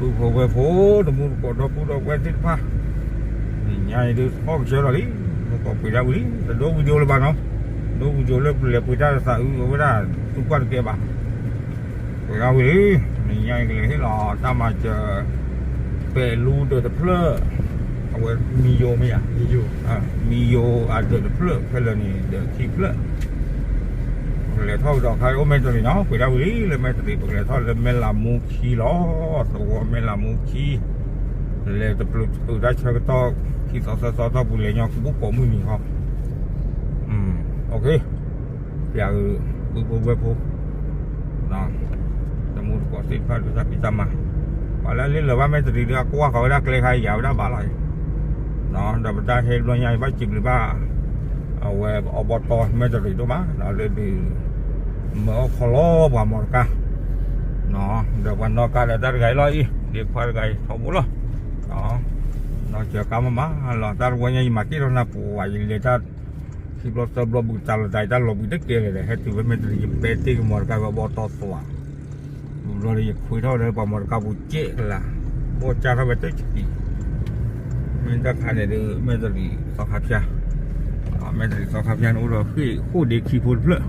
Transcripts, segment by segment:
bu vô về phố nó muốn có đó bu đó quen tít pha nhảy được bao giờ là lý nó có bị đau lý là đố video là bạn không đố video là là bị đau sợ với ra xung quanh kia bạn bị đau lý mình nhảy cái thế là ta mà chờ về lu được tập lơ ở mi yo mi à mi yo à mi yo à được tập lơ phải là này được kịp lơ เวลาทุกวันเก็บอะไปได้วิ่งนี่ใหญ่เลยให้รอตามมาเจอเปรูเดอร์เพลอเอาไว้มีโยไหมอะมีอยู่อ่ามีโยอาเดอร์เพลอเพลนี่เดอร์คีเพลอ le thau da kai o me tani na ku da wi le me tani le thau le me la mu ki lo so o me la mu ki le de plu tu da cha ka to ki sa sa sa ta bu le nya ku bu ko mu ni ha um okay ya bu bu bu bu na ta mu ko ti pa du sa pi ta ma pa la le le wa me tani da ko wa ka da kle kai ya da ba lai nó da ba da he lo nya ba chim le ba เอาไว้อบตไม่จะรีตัวมาเราเลยดีเมื่อขลอบว่าหมดกันเนาเววันนอกกันเดี๋ยวได้ไงร้อยเดี๋ยวควายไงทั้งหมดเลยเนาะเนาะเจอกันมาเราได้วันนี้มาที่เราหน้าปู mở khó lo và mòn cả. Nó, được quan nó cả để ta gãy lo đi đi qua gãy thấu bố lo. Đó. Nó chưa cá mà là ta quan nhau mà kia nó phụ vài người ta khi lo sợ lo bực ta là tại ta lo bực tức kia là hết từ với mình thì bê tí cái mòn cả và bỏ to to rồi thì khui thôi, rồi bỏ mòn cả bụi chế là bố cha nó về tới chỉ mình ta khai để mình ta đi sao khác cha mình ta sao khác cha nó là khi khu để khi phun lửa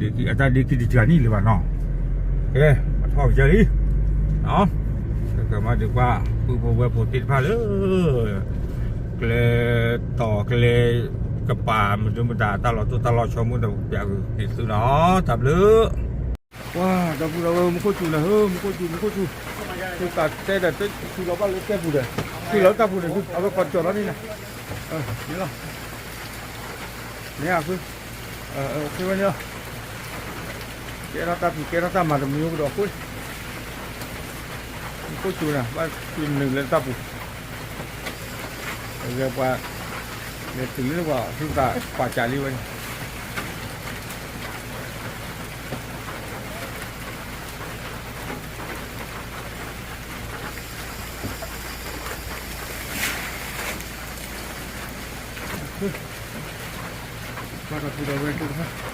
ui đi ta đi kia đi chuyển đi là nó. Ok mà thôi giờ đi đó. Các mà được qua cứ vô vô vô tít pha nữa cái tỏ cái cái bà mình chúng mình đã ta lo tôi ta lo cho mình được đẹp, thì từ đó tập nữa wow đâu đâu đâu một cô chú là hơn một cô chú một cô chú tôi cả xe là tôi chú nó bắt lấy xe phụ đấy chú nó ta phụ đấy à nó còn chờ nó đi này ờ nhớ rồi nè à cứ ờ ờ thế bao nhiêu 깨놨다 깨놨다 맞으면 욕을 얻고 고추나 맛있는 lên tập giờ qua để tính nước vào chúng ta quả trà lưu anh. Para cuidar bem tudo, né?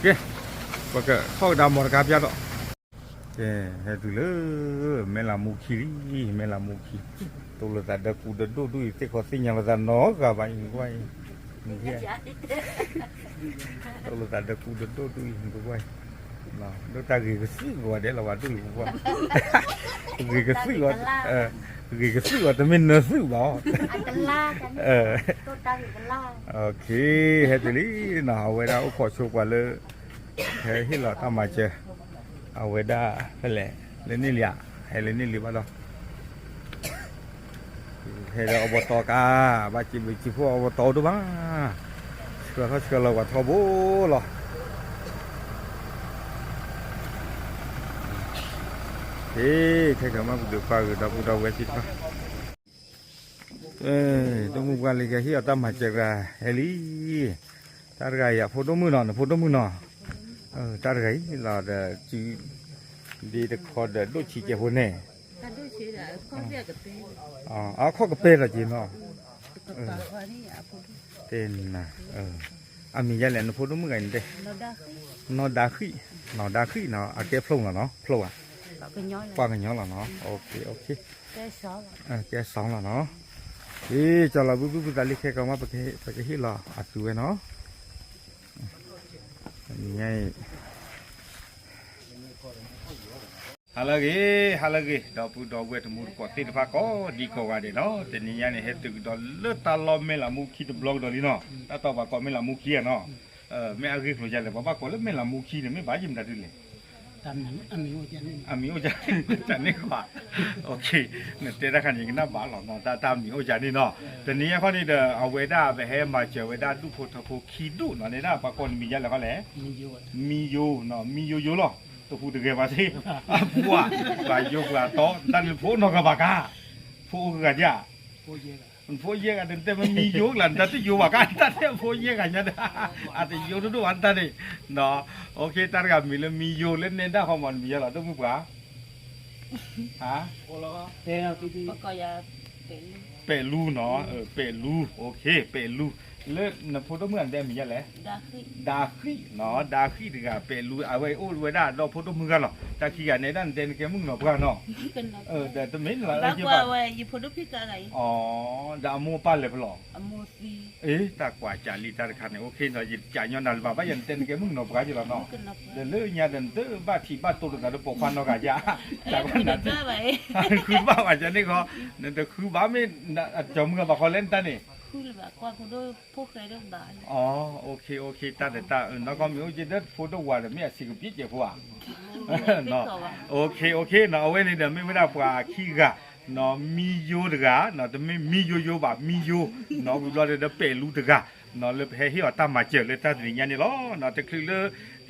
ป่าจารีวัน Para pura ver tu ha. Tanta kuaca eh. Merah. Lỡ lo lỡ lo. Ôi thế té lắm nhỉ. Ta khăn để bắt nó mình vào cả. Lỡ liền ta khăn này. Ok. Ờ. À, ok. Ok. Lỡ quay đi. xin nó tên là mấy nhà thứ ok ok và cái kho đào một cà piao đó ok hay từ lỡ mẹ làm mù khí mẹ làm mù khí tôi là tại đặc cụ đất đô đuôi thế có sinh nhà là nó cả vậy quay tôi là tại đặc cụ đất đô đuôi tôi quay nó nó ta ghi cái xí của đấy là vào đuôi của ghi cái xí của ờ ghi cái xí của tụi mình nó xí bỏ อันกันล่ากัน ờ ตั เฮ้ยที่เราทำมาเจอเอาเวด้าไปเลยเรนี่เลียให้เรนนี่เลียบ้าเราเฮ้ยเราอบตกาบาจิบจิพวกอบตดูบ้างเชื่อเขาเชื่อเรากว่าทบูหรอเฮ้ยแค่เขามาดูฟ้าดูดาวดูดาวเวสิป่ะเอ้ยต้องมุกกันเลยแกที่เราตั้มาเจอกันเฮลี่ตาร์กายอะโฟโต้มือหน่อนโฟโต้มือหน่อย กับเต้ à à khó cái bê là gì nó กับปากว่านี่อ่ะพูด tên là ờ à mình ra lại nó photo mưa ngày đây เราได้ nó đá khí nó đá khí nó à cái flow là nó flow à เราเป็นย้อน qua cái nhỏ là nó ok ok แก้ซ้อม à cái sóng là nó Ê, cho là bút bút bút ta lý khai cao mà cái cái hít là à chú nó ngay halagi halagi da pu da wet mu ko అలాగే అలాగే డబ్బు డబ్బు ఎట్ మూడు కొత్త ఇటు పక్క డీకోగాడి నో నేను హెత్ డొల్లు తల్లో మేల ముఖి బ్లాక్ డొలి నో తతో పక్క మేల ముఖి నో మే అగ్రి ఫ్లోజాలే బాబా కొలు మేల ముఖి మే బాజిమ్ దాటిలే อามิโอจานี่จานี่กว่าโอเคเนี่ยเตาขันยิงน่าบ้าหลอนตาตามมีโอจานี่เนาะแต่นี้ข้อนี้เดอเอาเวด้าไปให้มาเจอเวด้าดูโพธโพคิดูเนาะในหน้าปากคนมีเยอะแล้วก็แหละมีอยู่มีอยู่เนาะมีอยู่อยู่หรอตัวผู้ตัวเกวาสิบัวบายกลาโตดันผู้นกบากกาผู้กระยาผู้เยอะ มันผู้เยกันแต่มันมีอยู่หลังแต่ที่อยู่บากาตันเนี่ยผู้เยกันเนี่ยอาจจะอยู่ดูอันตันนี่เนาะโอเคตันกับมีเลยมีอยู่เล่นเน้นได้ของมันมีอะไรต้องมึงปะฮะ เอ้ยพี่พี่ Bác coi à Tiền เป รูเนาะเออเปรูโอเค เปรูเลิศนะพูดเหมือนได้มีอะไร Đa khi ดาခိเนาะดาခိตกะเปรูเอาไว้โอ้ไว้ได้เราพูดมึงกันหรอตะขี้กันในด้านเดนแกมึงเนาะพะเนาะ Cần là เออแต่ตะมินละ Bác ใช่ qua ป่ะ về Gì phụ đúc phía cả này อ๋อดามูป้าเลยพะหรอ À mua gì เอ๊ะตากว่าจาลีตาคันเนี่ยโอเคเนาะยิจ่ายย้อนดันบ่ายันเต้นแกมึงเนาะบ่กะจิละเนาะ Cần là เดลือญาเดนเตอบ้าที่บ้าตุกะปกพันเนาะกะยาจากวัน Em นั้น thì ra vậy คือบ้าอาจจะนี่ก็นั่นแต่คือบ้าไม่จอมก็บ่เขาเล่นตานี่ Khu là bà qua phụ đôi Phúc này đâu bà อ๋อโอเคโอเคตาแต่ตาเออแล้วก็มีโอจิเดโฟโต้ว่าเนี่ยสิกปิเจพัว Biết เนาะ cậu à โอเคโอเคเนาะเอาไว้นี่เดี๋ยวไม่ไม่ได้ปลาขี้กะเนาะมีโยตกะเนาะแต่ไม่มีโยโย่บะมีโยเนาะวิบลอเดเปลูตกะเนาะเลยเฮเฮอตามาเจอเลยตาสิญญานี่ล้อเนาะแต่คือเลย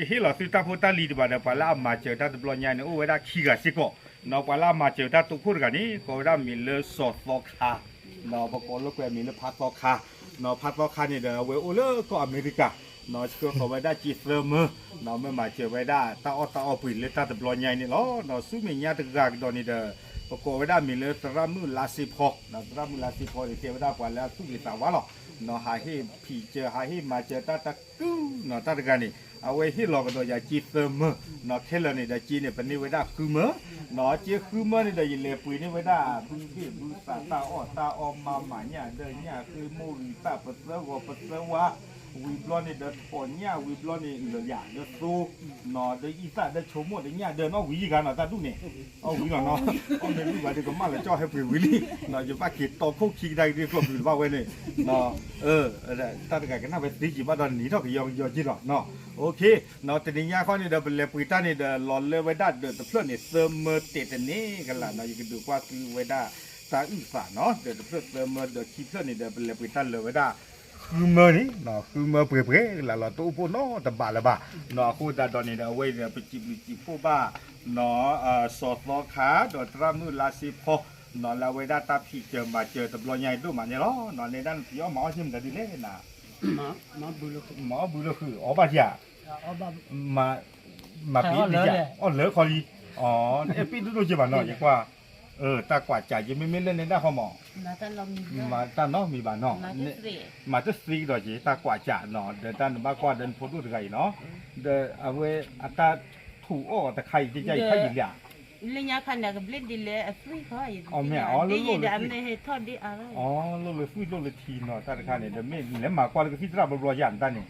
เฮลอสิตาโพตาลีดบาเดปลามาเจอตาตบลอญานี่โอ้เวดาขี้กะสิก็เนาะปลามาเจอตาตุคุรกะนี่ก็ได้มีเลยสอดฟอกคา နော်ဘကောလကွယ်မီလဖတ်တော့ခါနော်ဖတ်တော့ခါနေတယ်ဝေအိုလကောအမေရိကနော်စကောဝဒါချီဖရမနော်မမချေဝဒါတာအော်တာအော်ပွေလက်တာဘလောညိုင်းနေလောနော်စုမညာတကကတော့နေတယ်ပကောဝဒါမီလတရမှုလာစီဖောနော်တရမှုလာစီဖောဒီတေဝဒါပွာလာသူလီတာဝါလော ตะบลอนใหน่อเนาเด้อปกไว้ได้มีเลยตรามือลาสิพอกเนาะตรามือลาสิพอกเทวดากว่าแล้วสู้มีสาวะหาให้ผีเจอหาให้มาเจอตาตะกู้นอตาตะกันนี่เอาไว้ที่หลอกกันตัวอยาจีเสมอนาะแค่ละนี่ดาจีเนี่ยเป็นนี่ไว้ได้คือเมื่อนอเจีคือเมื่อนี่ดายินเลปุยนี่ไว้ได้ปุยที่บุญตาตาออตาออมมาหมาเนี่ยเดินเนี่ยคือมูริตาปัสสาวะปัสสาวะ we blonde it the ponya we blonde it the ya the so no the isa the chomo the nya the no we ga na ta du ne oh we ga no oh me we ba de ko ma la cho he pri we li no je pa ki to pho ki dai de ko bi ba we ne no eh ta ta ga na be ti ji ba da ni to ki yo yo ji do no okay no te ni nya kho ni the le pi ta ni the lo le we da the the plot ni summer te te ni ga la no you can do kwa ki we da ta i fa no the the plot summer the ki plot ni the le pi ta le we da คือเมื่อนี่เนาะคือเมื่อเปรี้ยๆแล้วเราตู้พวกเนาะตะบะละบะเนาะคูดาดอนนี่เนาะเว้ยเนี่ยไปจิบจิบพวกบ้าเนาะเอ่อสอดลอขาดอตรามือลาสิพอเนาะลาเวดาตาพี่เจอมาเจอตะบลอใหญ่ดูมาเนี่ยเนาะเนาะในด้านพี่หมอชิมได้ดีเลยนะ มามาบุรุษ หมอบุรุษคืออ๋อบ่จ้ะ เอาบ้า มามาปีนี่จ้ะอ๋อเหลือคอลีอ๋อเอ้ปีดูดูจิบ่เนาะอย่างว่า เออตากว่าจ่ายยังไม่เล่นในด้านของหมอ Mà ta lòng nhìn มาตาเนาะมีบ้านเนาะ Mà chết rẻ มาจะซีดอกจีตากว่าจะเนาะเดินตันมากกว่าเดินพูดด้วยกันเนาะเดอเอาไว้อัตราถูอ้อตะไคร้ใจใจไข่ยิงอะ Lên nhà khăn là cái blade đi lệ ở free thôi Ờ, mẹ, ờ, Đi lúc- gì lúc- để em này hết thôi đi à อ๋อโลเลยฟื้นโลเลยทีเนาะตาตะไคร้เนี่ยเดี๋ยวไม่แล้วมากกว่าเลยก็ที่ตราบรอยันตานี่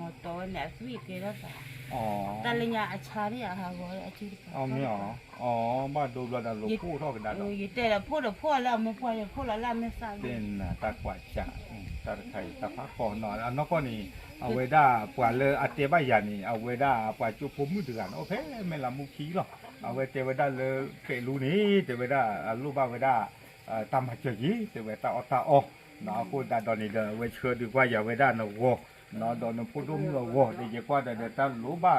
Một tối nè free cái đó cả อ๋ อ Ta lên nhà à cha đi à hà gọi à chứ อ๋อไม่อ๋ออ๋อบ้านดูรอดันโลกู้เท่ากันดัน Ừ, vậy đây là phố là phố là một phố là phố là làm sao sao เป็นน่ะตากว่าจะอืมตาตะไคร้ตาพักผ่อนเนาะอันนั้นก็นี่เอาไว้ได้ปว่าเลยอัตเตบายานี่เอาไว้ได้ปว่าจุพมือถือกันโอเคไม่ละมุขีหรอกเอาไว้เตไว้ได้เลยเกลูนี่เตไว้ได้ลูกบ้าไว้ได้เอ่อตามหาเจอยีเตเวตาออตาออเนาะพูดดาดอนนี่เดเวเชื่อดีกว่าอย่าเวดานวอเนาะดอนพูดดุมละวอเดี๋ยวกว่าเดตาลูบ้าตาบ้ามุมุนนอลนะพูดดาดอนนี่เดอย่าหาคือเวดากลุจีนี่นะคือเวดากลุจีนี่เดอันนี้เวดาบุบิบุสาปุเลตาตบลอญานี่เนาะนะคือตันเดบุปินี่นะเตเตเนาะบุบลอนี่เดมามาเดพาเดเนี่ยคือนี่เอาขี้มิวนะเนี่ยคือนี่ละปุยตู้ตมิวเดละปุยชิตมิวมูตันกิโลเนาะช่ว နော်တော့နပိုတိုမီလောဝေါ်တေကွာတဲ့တန်လိုပါ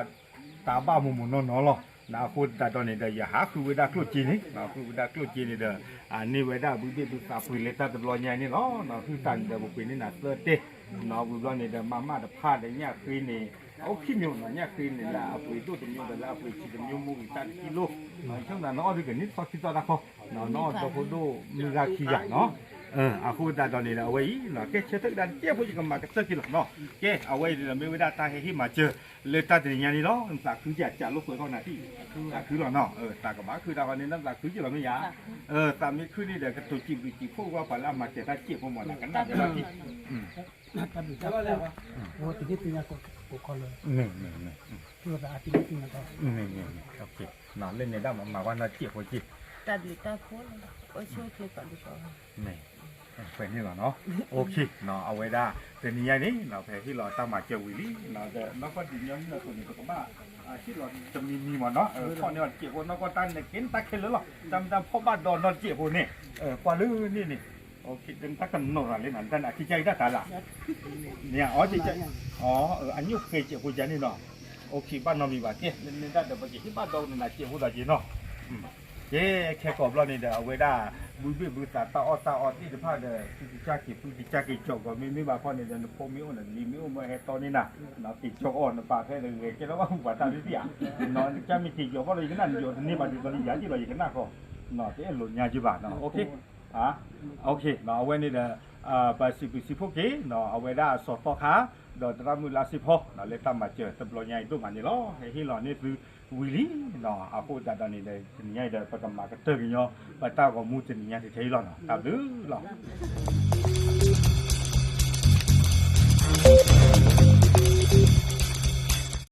တာပါမမနော်နော်လောနာကိုတတော်နေတဲ့ရဟာခုဝဒကလုတ်ကြီးနေနာခုဝဒကလုတ်ကြီးနေတဲ့အနိဝဒဘူးတိသူစာပွေလေတတ်တော်ညာနေနော်နာခုတန်တဲ့ဘူးပိနေနာသတဲ့နာဘူးလောနေတဲ့မမတဖတဲ့ညခွေးနေအောက်ခိမျိုးနာညခွေးနေလာအပွေတို့တမျိုးကလာအပွေချီတမျိုးမူတတ်ကီလိုချုံနာနော်ဒီကနိဖတ်စီတော်တာခေါနော်နော်တော့ဘူးတို့မိရာခီရနော် ย่างนี้เนาะตาคือจะจะลูกเขยเขาหน้าที่คือตาคือหรอเนาะเออตากับมาคือตาคนนี้นั่นตาคือจะหรอไม่ยาเออตามีคือนี่เดี๋ยวก็ตัวจีบจีบพวกว่าปลามาเจอตาเจ็บพวกมันกันนะเดี๋ยวที่ ta bị ta ô thì cái tiền của của con rồi หนึ่งหนึ่งหนึ่ง vừa là tiền cái tiền là con หนึ่งหนึ่งโอเคนาเล่นในด้านมาว่าน่าเจ็บพอจี Ta đi ta phố là Ôi chơi chơi cả đi con นี่ เป็นนี่เหรอเนาะโอเคเนาะเอาไว้ได้แต่นี่ยังนี่เนาะแพ้ที่เราตั้งมาเจอวิลี่เนาะแต่นอกก็ดีนี้เราตัวนี้ก็บ้าอ่าที่เราจะมีมีหมดเนาะเออข้อนี้เจ็บคนนอกก็ตั้งเนี่ยเกินตาเข็นเลยหรอจำจำพ่อบ้านดอนนอนเจ็บคนนี่เออกว่าลือนี่นี่โอเคเป็นตากันโนราเลยนั่นแต่อาทิตย์ใจได้ตาละเนี่ยอ๋อจิใจอ๋อเอออันนี้เคยเจ็บคนยันนี่เนาะโอเคบ้านน้องมีบ้านเจ๊เน้นๆได้แต่บางทีที่บ้านเราเนี่ยนะเจ๊หัวตาเจ๊เนาะอืมเจ๊แค่กรอบเราเนี่ยเดี๋ยวเอาไว้ได้ บุยบุยบุยตาตาออตาออที่จะพาเดี๋ยวที่จะกินที่จะกินจบก็ไม่ไม่มาพอเนี่ยเดี๋ยวพอมีอุ่นลีมีอุ่นมาให้ตอนนี้นะเนาะติดจอกอ่อนปากแค่เลยแค่แล้วว่าหัวตาที่เสียเนาะจะมีติดจอกก็เลยก็นั่นอยู่นี่บ้านอยู่ตอนนี้ยาจีเราอยู่กันหน้าก็เนาะเจ๊หลุดยาจีบ้านเนาะโอเคอ่ะโอเคเนาะเอาไว้นี่เดี๋ยวอ่ အာပါစီပစီဖိုကေနော်အဝေဒါဆော့ဖောခါဒေါ်တရမူလာစီဖောနော်လက်တမချေတပလိုညိုင်တို့မနီလောဟီလောနေသူဝီလီနော်အဖို့ဒါတနေလေညိုင်တဲ့ပကမာကတရညောပတာကမူတင်ညိုင်တဲ့ထေလောနော်တဘူးလော